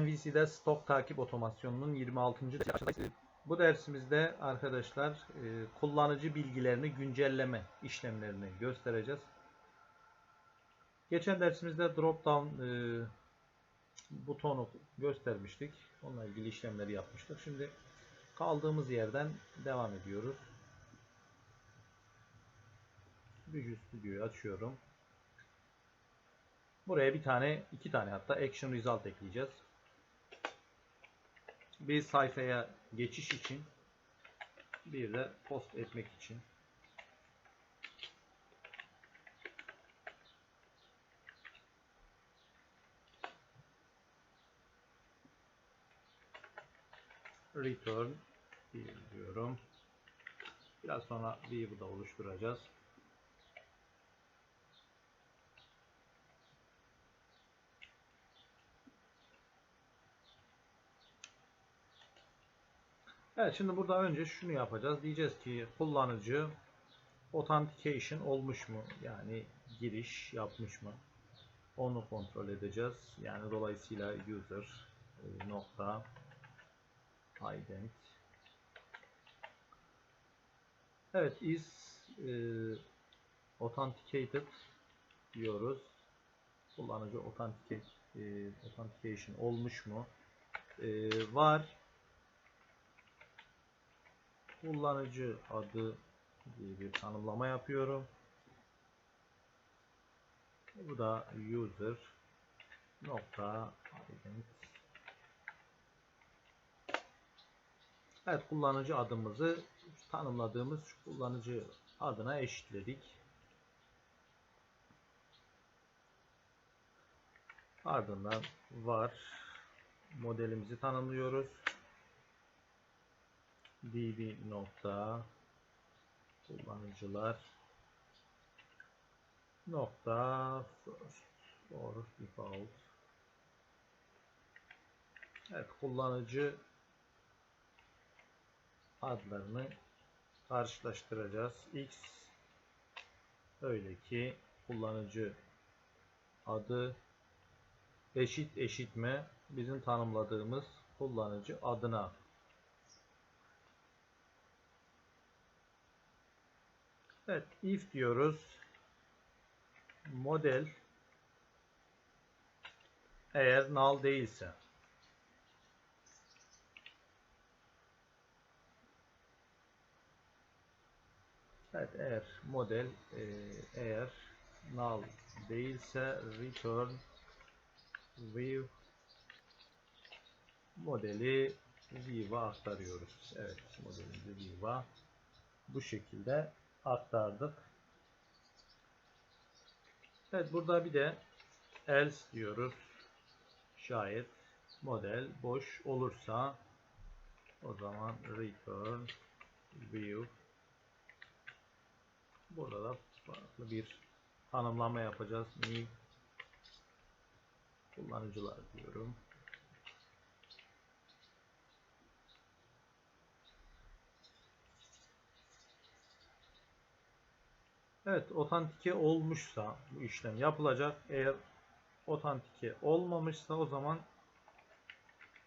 MVC'de stok takip otomasyonunun 26. dersi. Bu dersimizde arkadaşlar e, kullanıcı bilgilerini güncelleme işlemlerini göstereceğiz. Geçen dersimizde drop down e, butonu göstermiştik. Onunla ilgili işlemleri yapmıştık. Şimdi kaldığımız yerden devam ediyoruz. Visual Studio'yu açıyorum. Buraya bir tane, iki tane hatta Action Result ekleyeceğiz. Bir sayfaya geçiş için bir de post etmek için. Return diyorum. Biraz sonra view'u da oluşturacağız. Evet şimdi burada önce şunu yapacağız. Diyeceğiz ki kullanıcı authentication olmuş mu? Yani giriş yapmış mı? Onu kontrol edeceğiz. Yani dolayısıyla user e, nokta ident Evet is e, authenticated diyoruz. Kullanıcı authenticate, e, authentication olmuş mu? E, var kullanıcı adı diye bir tanımlama yapıyorum. Bu da user nokta ident. Evet kullanıcı adımızı tanımladığımız kullanıcı adına eşitledik. Ardından var modelimizi tanımlıyoruz db nokta. Kullanıcılar. Nokta. First or default. Evet kullanıcı adlarını karşılaştıracağız. X öyle ki kullanıcı adı eşit eşitme bizim tanımladığımız kullanıcı adına Evet, if diyoruz. Model eğer null değilse Evet, eğer model e, eğer null değilse return view modeli view'a aktarıyoruz. Evet, modelimizi view'a bu şekilde aktardık. Evet burada bir de else diyoruz. Şayet model boş olursa o zaman return view burada da farklı bir tanımlama yapacağız. New kullanıcılar diyorum. Evet, otantike olmuşsa bu işlem yapılacak. Eğer otantike olmamışsa o zaman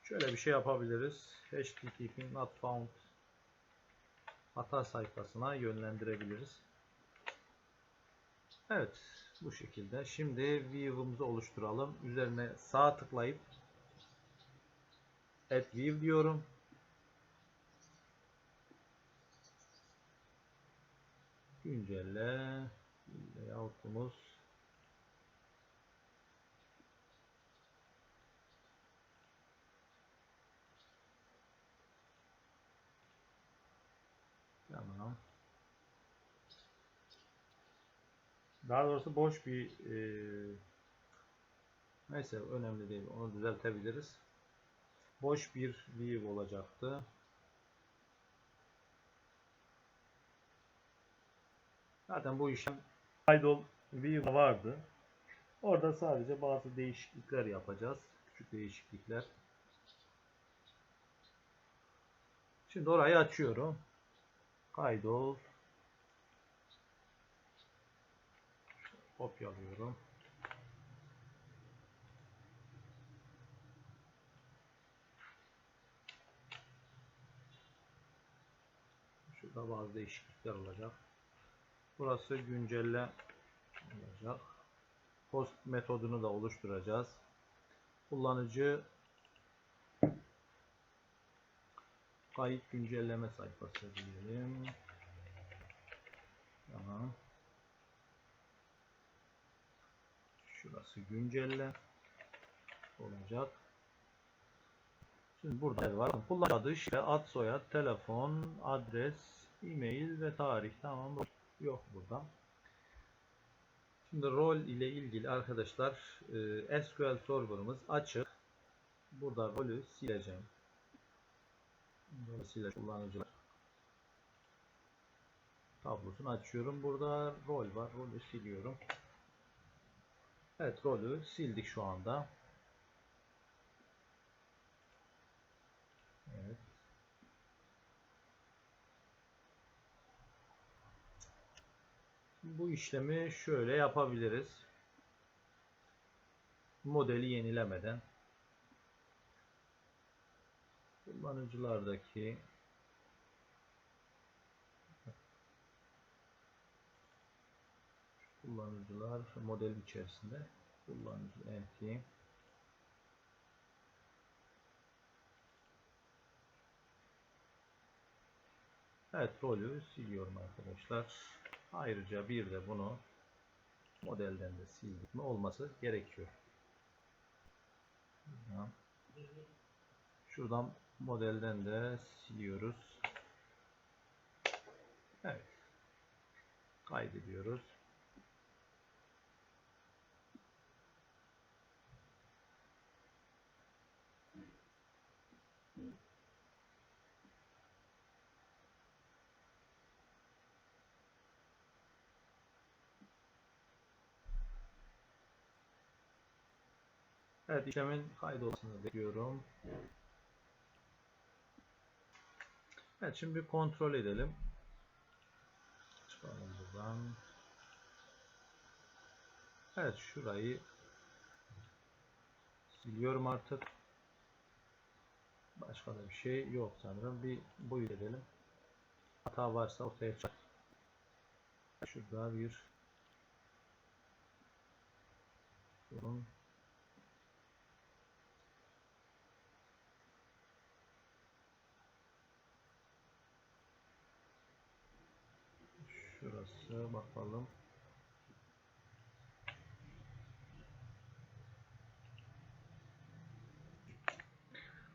şöyle bir şey yapabiliriz. HTTP not found hata sayfasına yönlendirebiliriz. Evet, bu şekilde. Şimdi view'umuzu oluşturalım. Üzerine sağ tıklayıp add view diyorum. Güncelle layout'umuz Tamam. Daha doğrusu boş bir e, neyse önemli değil. Onu düzeltebiliriz. Boş bir view olacaktı. Zaten bu işlem idle view vardı. Orada sadece bazı değişiklikler yapacağız. Küçük değişiklikler. Şimdi orayı açıyorum. Kaydol. Kopyalıyorum. Şurada bazı değişiklikler olacak. Burası güncelle olacak. Post metodunu da oluşturacağız. Kullanıcı kayıt güncelleme sayfası diyelim. Tamam. Şurası güncelle olacak. Şimdi burada var. Kullanıcı adı işte ad soyad, telefon, adres, e-mail ve tarih. Tamam. Yok burada. Şimdi rol ile ilgili arkadaşlar e, SQL server'ımız açık. Burada rolü sileceğim. Dolayısıyla kullanıcılar tablosunu açıyorum. Burada rol var. Rolü siliyorum. Evet rolü sildik şu anda. Evet. Bu işlemi şöyle yapabiliriz. Modeli yenilemeden kullanıcılardaki kullanıcılar model içerisinde kullanıcı entity Evet rolü siliyorum arkadaşlar. Ayrıca bir de bunu modelden de sildik mi olması gerekiyor. Şuradan modelden de siliyoruz. Evet. Kaydediyoruz. Evet işlemin kaydolmasını bekliyorum. Evet şimdi bir kontrol edelim. Çıkalım buradan. Evet şurayı siliyorum artık. Başka da bir şey yok sanırım. Bir boyut edelim. Hata varsa ortaya çık. Şurada bir sorun Şurası bakalım.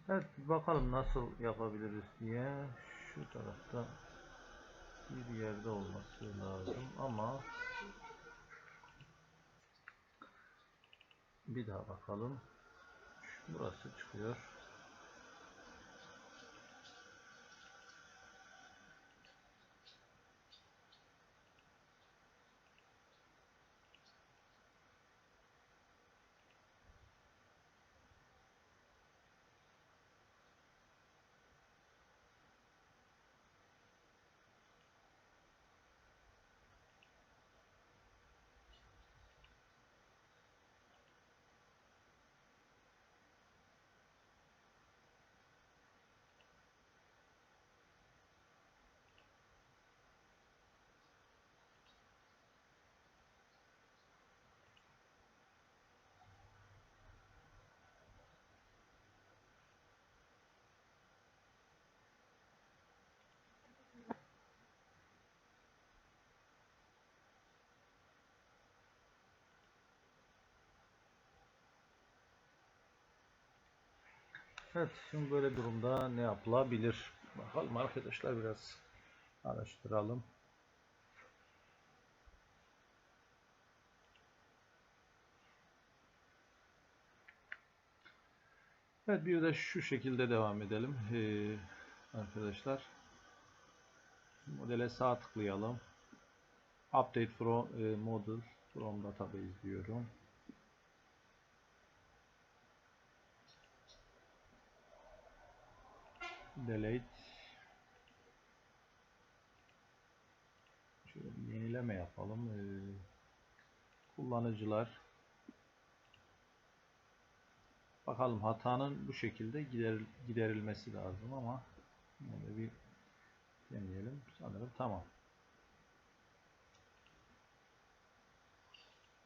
Evet bakalım nasıl yapabiliriz diye. Şu tarafta bir yerde olması lazım ama bir daha bakalım. Burası çıkıyor. Evet, şimdi böyle durumda ne yapılabilir? Bakalım arkadaşlar biraz araştıralım. Evet, bir de şu şekilde devam edelim. Ee, arkadaşlar. Modele sağ tıklayalım. Update from e, model from database diyorum. Delete şöyle bir yenileme yapalım ee, kullanıcılar bakalım hatanın bu şekilde gider, giderilmesi lazım ama yine bir deneyelim. Sanırım tamam.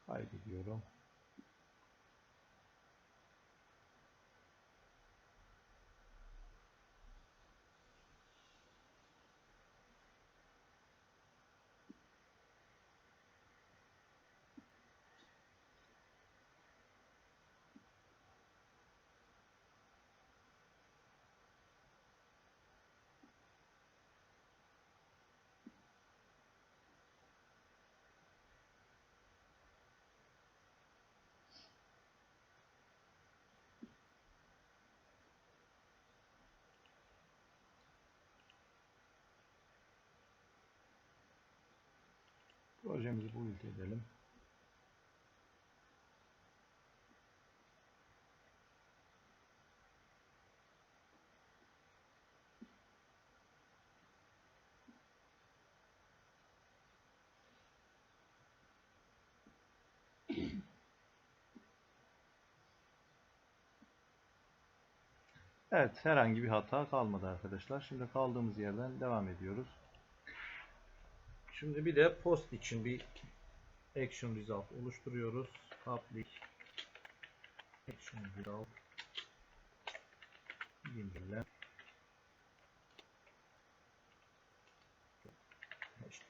Kaydediyorum. Projemizi build edelim. Evet, herhangi bir hata kalmadı arkadaşlar. Şimdi kaldığımız yerden devam ediyoruz. Şimdi bir de post için bir action result oluşturuyoruz. Public action result post.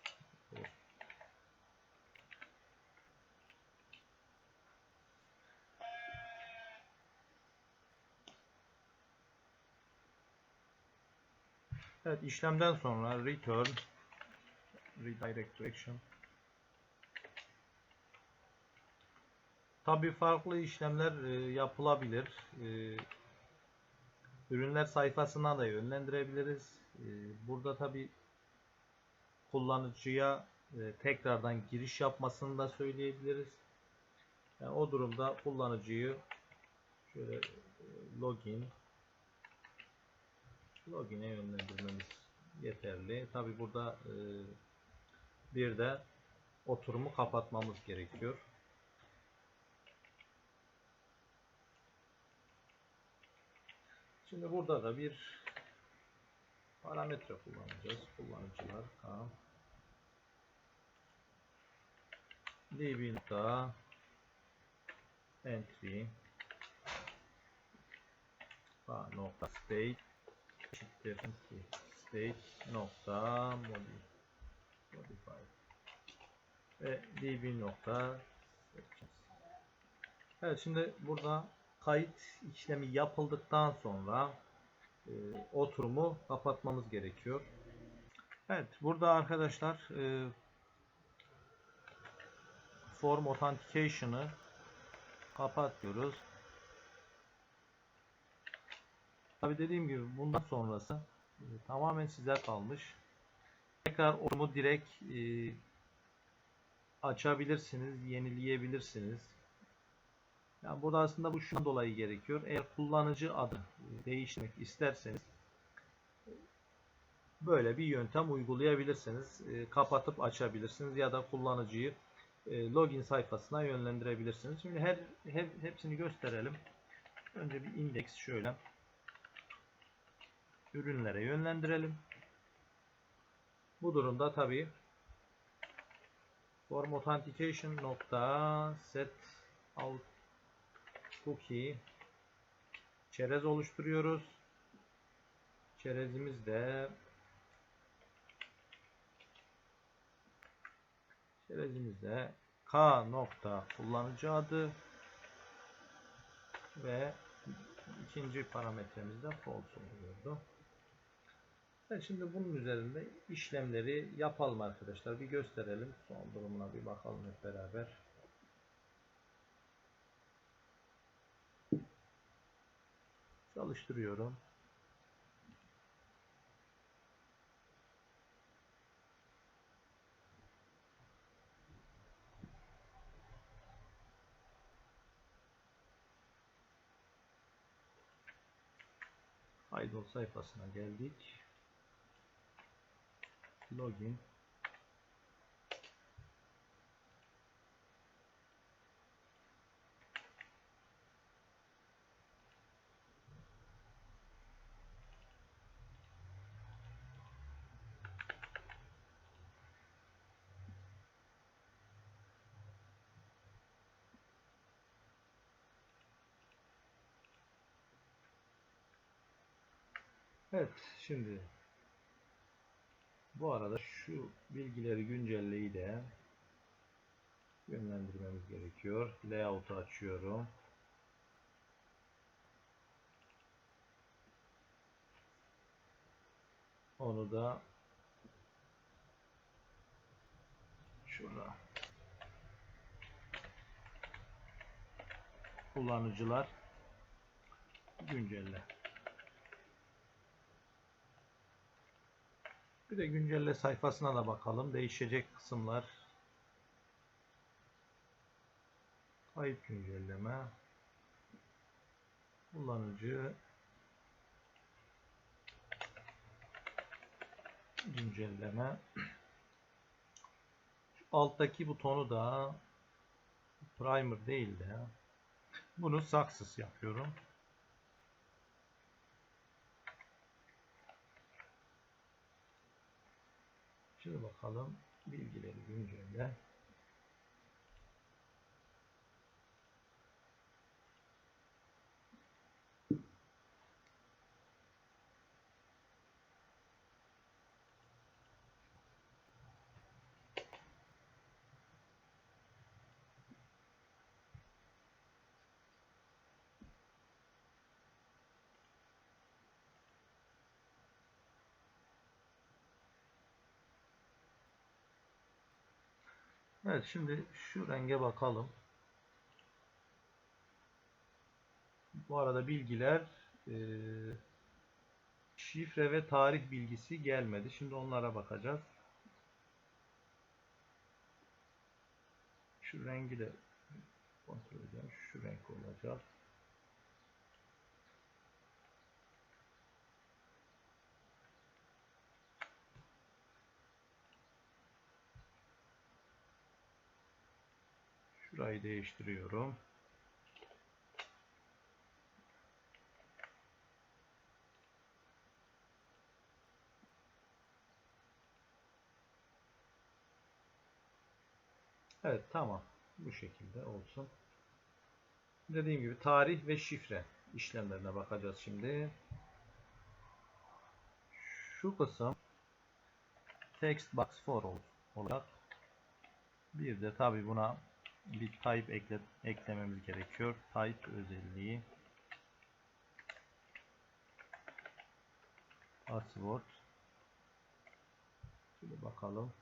Evet işlemden sonra return redirect action Tabi farklı işlemler e, yapılabilir. E, ürünler sayfasına da yönlendirebiliriz. E, burada tabi kullanıcıya tekrardan giriş yapmasını da söyleyebiliriz. Yani o durumda kullanıcıyı şöyle login login'e yönlendirmemiz yeterli. Tabi burada e, bir de oturumu kapatmamız gerekiyor. Şimdi burada da bir parametre kullanacağız. Kullanıcılar tamam. db entry nokta state eşittir state nokta modify ve db nokta Evet şimdi burada kayıt işlemi yapıldıktan sonra e, oturumu kapatmamız gerekiyor. Evet burada arkadaşlar e, form authentication'ı kapatıyoruz. Tabi dediğim gibi bundan sonrası e, tamamen size kalmış. Tekrar oturumu direkt e, açabilirsiniz, yenileyebilirsiniz. Yani burada aslında bu şundan dolayı gerekiyor. Eğer kullanıcı adı e, değiştirmek isterseniz böyle bir yöntem uygulayabilirsiniz. E, kapatıp açabilirsiniz ya da kullanıcıyı e, login sayfasına yönlendirebilirsiniz. Şimdi her, her hepsini gösterelim. Önce bir indeks şöyle ürünlere yönlendirelim. Bu durumda tabi form authentication nokta set out cookie çerez oluşturuyoruz. Çerezimiz de çerezimizde k nokta kullanıcı adı ve ikinci parametremiz de false oluyordu. Evet, şimdi bunun üzerinde işlemleri yapalım arkadaşlar. Bir gösterelim. Son durumuna bir bakalım hep beraber. Çalıştırıyorum. Idol sayfasına geldik login. Evet şimdi bu arada şu bilgileri güncelleyi de yönlendirmemiz gerekiyor. Layout'u açıyorum. Onu da şurada kullanıcılar güncelle. Bir de güncelle sayfasına da bakalım. Değişecek kısımlar. Kayıt güncelleme. Kullanıcı güncelleme. Şu alttaki butonu da primer değil de bunu success yapıyorum. Şimdi bakalım bilgileri güncelle. Evet şimdi şu renge bakalım. Bu arada bilgiler e, şifre ve tarih bilgisi gelmedi. Şimdi onlara bakacağız. Şu rengi de kontrol edelim. Şu renk olacak. Şurayı değiştiriyorum. Evet tamam. Bu şekilde olsun. Dediğim gibi tarih ve şifre işlemlerine bakacağız şimdi. Şu kısım text box for olacak. Bir de tabi buna bir type ekle, eklememiz gerekiyor. Type özelliği password Şöyle bakalım.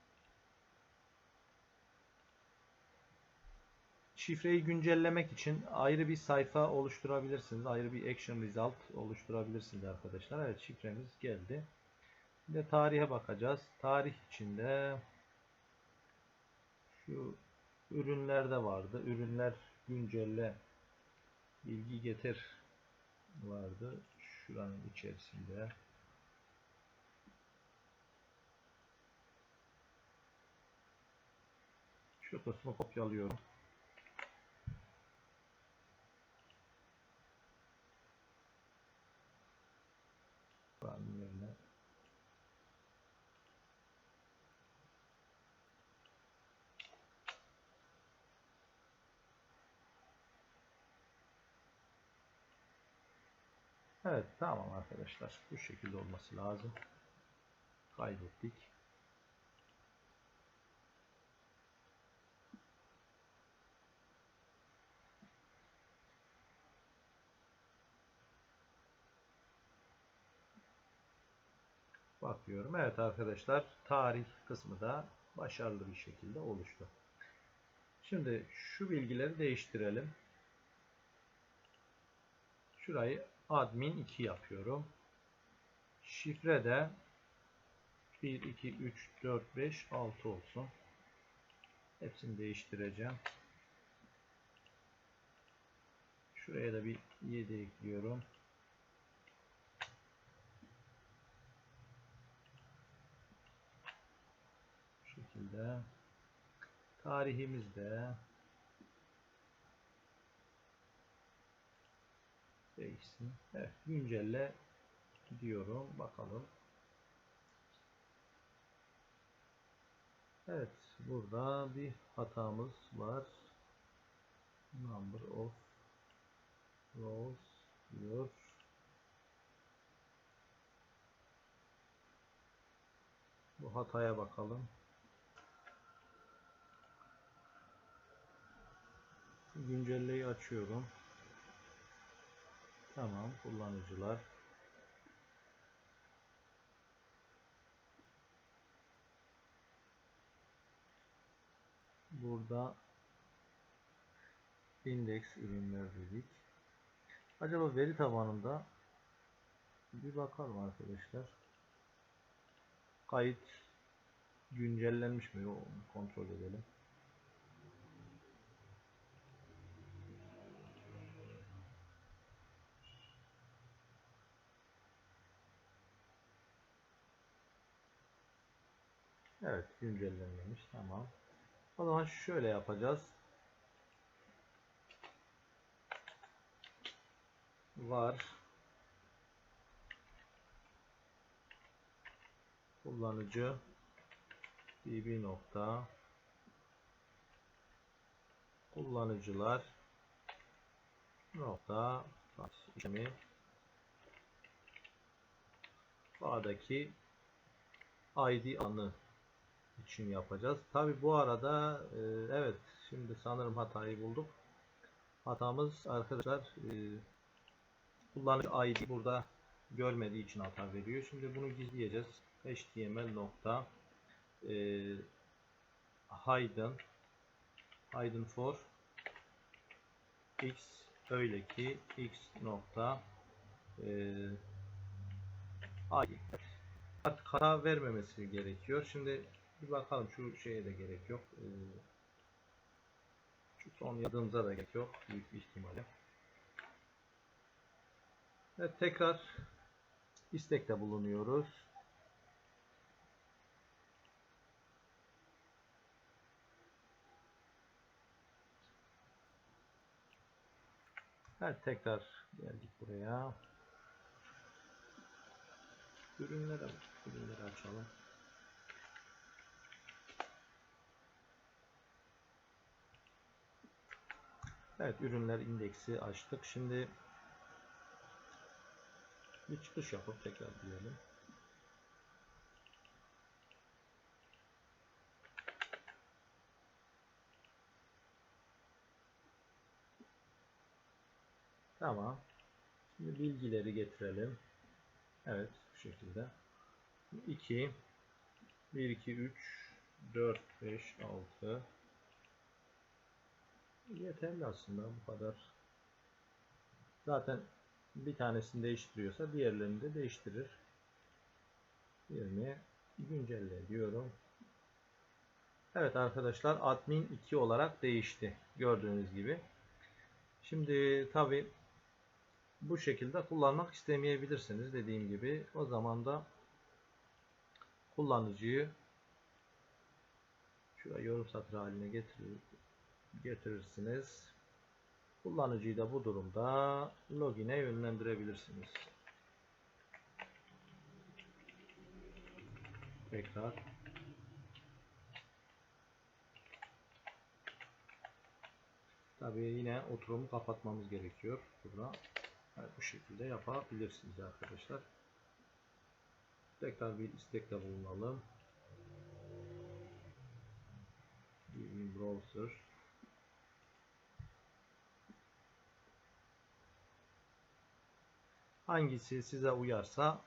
Şifreyi güncellemek için ayrı bir sayfa oluşturabilirsiniz. Ayrı bir action result oluşturabilirsiniz arkadaşlar. Evet şifremiz geldi. De tarihe bakacağız. Tarih içinde şu ürünlerde vardı. Ürünler güncelle bilgi getir vardı. Şuranın içerisinde. Şu kısmı kopyalıyorum. Buranın Evet tamam arkadaşlar. Bu şekilde olması lazım. Kaydettik. Bakıyorum. Evet arkadaşlar tarih kısmı da başarılı bir şekilde oluştu. Şimdi şu bilgileri değiştirelim. Şurayı admin 2 yapıyorum. Şifre de 1, 2, 3, 4, 5, 6 olsun. Hepsini değiştireceğim. Şuraya da bir 7 ekliyorum. Bu şekilde. Tarihimiz de değişsin. Evet, güncelle diyorum. Bakalım. Evet, burada bir hatamız var. Number of rows diyor. Şu hataya bakalım. Güncelleyi açıyorum. Tamam kullanıcılar. Burada indeks ürünler dedik. Acaba veri tabanında bir bakalım arkadaşlar. Kayıt güncellenmiş mi? Onu kontrol edelim. Evet güncellenmemiş. Tamam. O zaman şöyle yapacağız. Var. Kullanıcı db nokta kullanıcılar nokta işlemi sağdaki id anı için yapacağız. Tabi bu arada e, evet şimdi sanırım hatayı bulduk. Hatamız arkadaşlar e, kullanıcı ID burada görmediği için hata veriyor. Şimdi bunu gizleyeceğiz. html nokta e, hidden hidden for x öyle ki x nokta e, id hata vermemesi gerekiyor. Şimdi bir bakalım şu şeye de gerek yok. Ee, şu son yazımıza da gerek yok. Büyük bir ihtimalle. Evet tekrar istekte bulunuyoruz. Evet tekrar geldik buraya. Ürünlere, ürünleri açalım. Evet ürünler indeksi açtık. Şimdi bir çıkış yapıp tekrar diyelim. Tamam. Şimdi bilgileri getirelim. Evet bu şekilde. 2 1 2 3 4 5 6 Yeterli aslında bu kadar. Zaten bir tanesini değiştiriyorsa diğerlerini de değiştirir. 20 güncelle diyorum. Evet arkadaşlar admin 2 olarak değişti. Gördüğünüz gibi. Şimdi tabi bu şekilde kullanmak istemeyebilirsiniz dediğim gibi. O zaman da kullanıcıyı şuraya yorum satır haline getirir, getirirsiniz. Kullanıcıyı da bu durumda login'e yönlendirebilirsiniz. Tekrar Tabii yine oturumu kapatmamız gerekiyor. Burada evet, bu şekilde yapabilirsiniz arkadaşlar. Tekrar bir istekte bulunalım. Bir browser Hangisi size uyarsa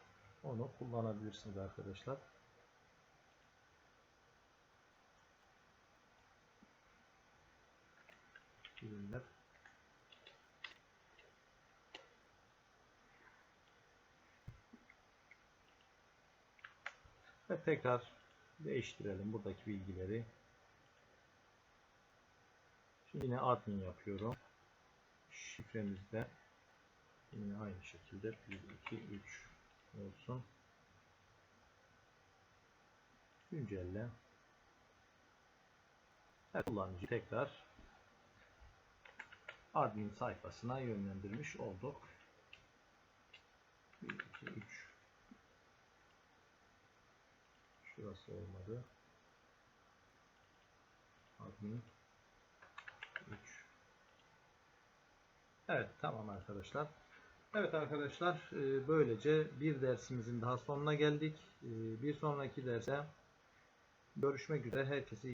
onu kullanabilirsiniz arkadaşlar. Ürünler. Ve tekrar değiştirelim buradaki bilgileri. Şimdi yine admin yapıyorum. Şifremizde Yine aynı şekilde 1, 2, 3 olsun. Güncelle. Evet, kullanıcı tekrar admin sayfasına yönlendirmiş olduk. 1, 2, 3 Şurası olmadı. Admin 3 Evet tamam arkadaşlar. Evet arkadaşlar e, böylece bir dersimizin daha sonuna geldik. E, bir sonraki derse Görüşmek üzere. Herkese